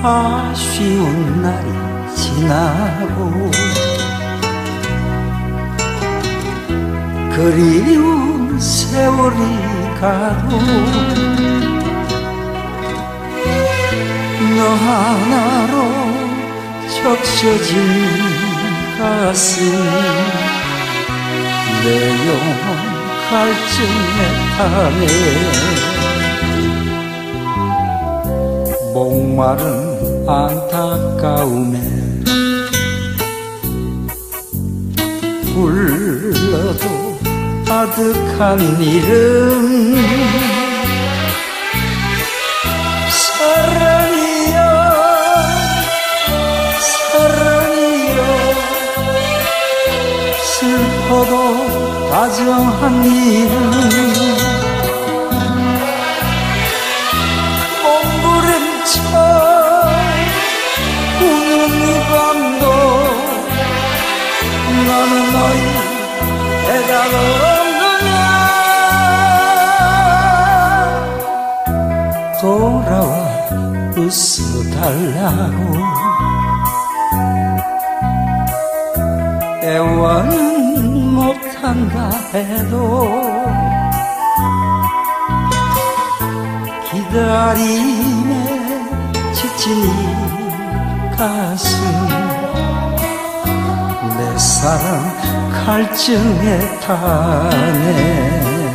아쉬운 날이 지나고 그리운 세월이 가도 너 하나로 적셔진 가슴 내 영혼 갈증에 타네. 목마른 안타까움에 불러도 아득한 이름. 사랑이여 사랑이여. 슬퍼도 다정한 이름. 몸부림쳐 우는 이 밤도 나는 너희 대답 없 웃어달라고. 애원은 못한다 해도 기다림에 지친 이 가슴 내 사랑 갈증에 타네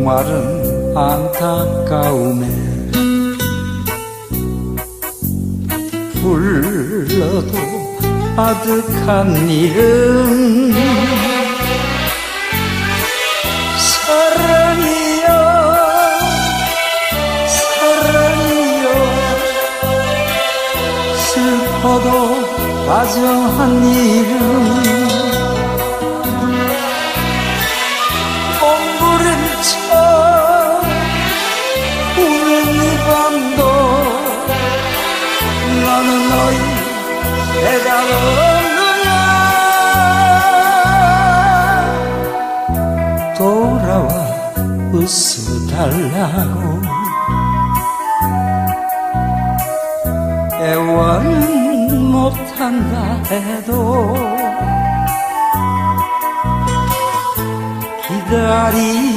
목마른 안타까움에 불러도 아득한 이름 사랑이여 사랑이여 슬퍼도 다정한 이름 밤도 나는 너희 대답 없느냐? 돌아와 웃어달라고 애원은 못한다 해도 기다림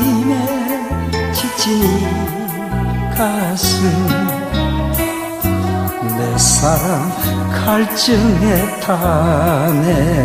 가슴 내 사랑 갈증에 타네